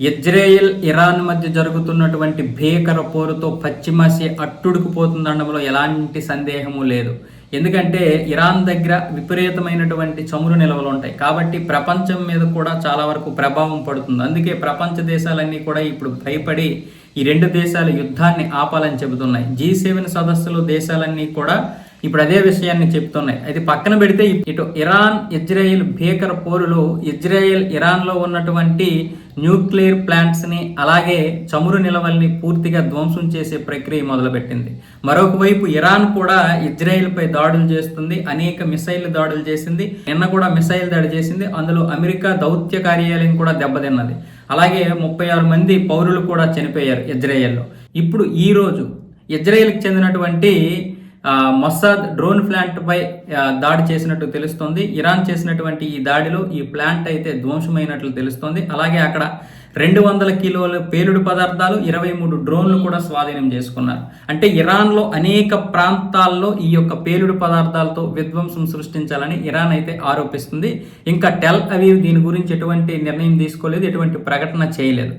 Israel Iran మధ్య జరుగుతున్నటువంటి భీకర పోరుతో పశ్చిమాసియా అట్టుడుకుపోతుందనడంలో ఎలాంటి సందేహము లేదు. ఎందుకంటే ఇరాన్ దగ్గర విపరీతమైనటువంటి చమురు నిల్వలు ఉంటాయి. కాబట్టి ప్రపంచం మీద కూడా చాలా వరకు ప్రభావం పడుతుంది. అందుకే ప్రపంచ దేశాలన్నీ కూడా ఇప్పుడు భయపడి ఈ రెండు దేశాల యుద్ధాన్ని ఆపాలని చెబుతున్నాయి. జీ సెవెన్ సదస్సులో దేశాలన్నీ కూడా ఇప్పుడు అదే విషయాన్ని చెప్తున్నాయి. అది పక్కన పెడితే ఇటు ఇరాన్ ఇజ్రాయెల్ భీకర పోరులో ఇజ్రాయెల్ ఇరాన్లో ఉన్నటువంటి న్యూక్లియర్ ప్లాంట్స్ని అలాగే చమురు నిలవల్ని పూర్తిగా ధ్వంసం చేసే ప్రక్రియ మొదలుపెట్టింది. మరొక వైపు ఇరాన్ కూడా ఇజ్రాయెల్పై దాడులు చేస్తుంది అనేక మిసైల్ దాడులు చేసింది నిన్న కూడా మిసైల్ దాడి చేసింది అందులో అమెరికా దౌత్య కార్యాలయం కూడా దెబ్బతిన్నది. అలాగే ముప్పై ఆరు మంది పౌరులు కూడా చనిపోయారు ఇజ్రాయెల్లో. ఇప్పుడు ఈ రోజు ఇజ్రాయెల్కి చెందినటువంటి మొస్సాద్ డ్రోన్ ప్లాంట్పై దాడి చేసినట్టు తెలుస్తోంది. ఇరాన్ చేసినటువంటి ఈ దాడిలో ఈ ప్లాంట్ అయితే ధ్వంసమైనట్లు తెలుస్తోంది. అలాగే అక్కడ రెండు వందల కిలోల పేలుడు పదార్థాలు ఇరవై మూడు డ్రోన్లు కూడా స్వాధీనం చేసుకున్నారు. అంటే ఇరాన్లో అనేక ప్రాంతాల్లో ఈ యొక్క పేలుడు పదార్థాలతో విధ్వంసం సృష్టించాలని ఇరాన్ అయితే ఆరోపిస్తుంది. ఇంకా టెల్ అవీవ్ దీని గురించి ఎటువంటి నిర్ణయం తీసుకోలేదు ఎటువంటి ప్రకటన చేయలేదు.